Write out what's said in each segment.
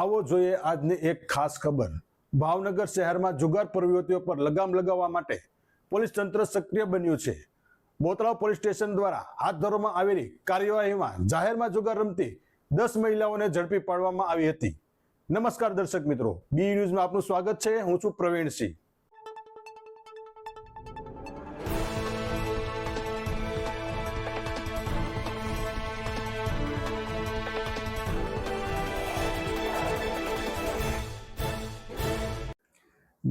આવો જોઈએ આજની એક ખાસ ખબર. ભાવનગર શહેરમાં જુગાર પ્રવૃત્તિઓ પર લગામ લગાવવા માટે પોલીસ તંત્ર સક્રિય બન્યું છે. બોતળાવ પોલીસ સ્ટેશન દ્વારા હાથ ધરવામાં આવેલી કાર્યવાહીમાં જાહેરમાં જુગાર રમતી દસ મહિલાઓને ઝડપી પાડવામાં આવી હતી. નમસ્કાર દર્શક મિત્રો. બી ન્યૂઝમાં આપનું સ્વાગત છે. હું છું પ્રવીણસિંહ.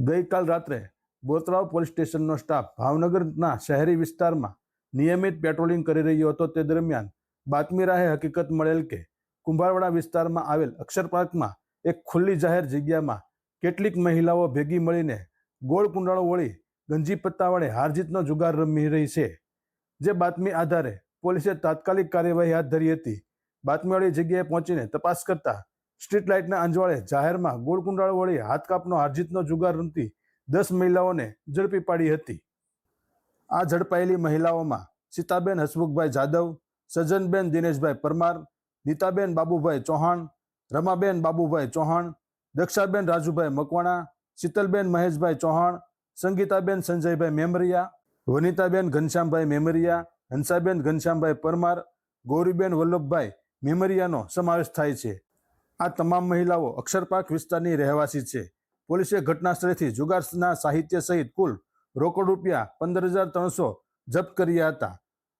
ગઈકાલ રાત્રે બોતરાવ પોલીસ સ્ટેશનનો સ્ટાફ ભાવનગરના શહેરી વિસ્તારમાં નિયમિત પેટ્રોલિંગ કરી રહ્યો હતો. તે દરમિયાન બાતમી રાહે હકીકત મળેલ કે કુંભારવાડા વિસ્તારમાં આવેલ અક્ષર પાર્કમાં એક ખુલ્લી જાહેર જગ્યામાં કેટલીક મહિલાઓ ભેગી મળીને ગોળ કુંડાળો વળી ગંજી પત્તા વડે હારજીતનો જુગાર રમી રહી છે. જે બાતમી આધારે પોલીસે તાત્કાલિક કાર્યવાહી હાથ ધરી હતી. બાતમીવાળી જગ્યાએ પહોંચીને તપાસ કરતા સ્ટ્રીટ લાઇટના અંજવાળે જાહેરમાં ગોળ કુંડાળો વળી હાથ કાપનો હારજીતનો જુગાર રમતી દસ મહિલાઓને ઝડપી પાડી હતી. આ ઝડપાયેલી મહિલાઓમાં સીતાબેન હસમુખભાઈ જાદવ, સજનબેન દિનેશભાઈ પરમાર, નીતાબેન બાબુભાઈ ચૌહાણ, રમાબેન બાબુભાઈ ચૌહાણ, દક્ષાબેન રાજુભાઈ મકવાણા, શીતલબેન મહેશભાઈ ચૌહાણ, સંગીતાબેન સંજયભાઈ મેમરિયા, વનિતાબેન ઘનશ્યામભાઈ મેમરિયા, હંસાબેન ઘનશ્યામભાઈ પરમાર, ગૌરીબેન વલ્લભભાઈ મેમરિયાનો સમાવેશ થાય છે. આ તમામ મહિલાઓ અક્ષરપાક વિસ્તારની રહેવાસી છે. પોલીસે ઘટનાસ્થળેથી જુગારના સાહિત્ય સહિત કુલ રોકડ રૂપિયા પંદર હજાર ત્રણસો જપ્ત કર્યા હતા.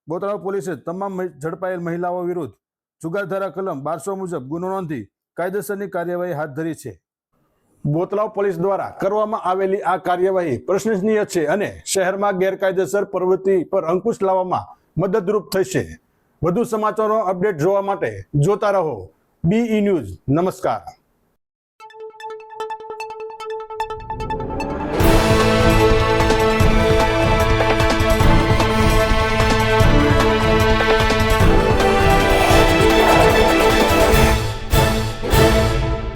બોતળાવ પોલીસે તમામ ઝડપાયેલ મહિલાઓ વિરુદ્ધ જુગારધારા કલમ બારસો મુજબ ગુનો નોંધી કાયદેસરની કાર્યવાહી હાથ ધરી છે. બોતલાવ પોલીસ દ્વારા કરવામાં આવેલી આ કાર્યવાહી પ્રશંસનીય છે અને શહેરમાં ગેરકાયદેસર પ્રવૃત્તિ પર અંકુશ લાવવામાં મદદરૂપ થશે. વધુ સમાચારો અપડેટ જોવા માટે જોતા રહો. BE news. નમસ્કાર.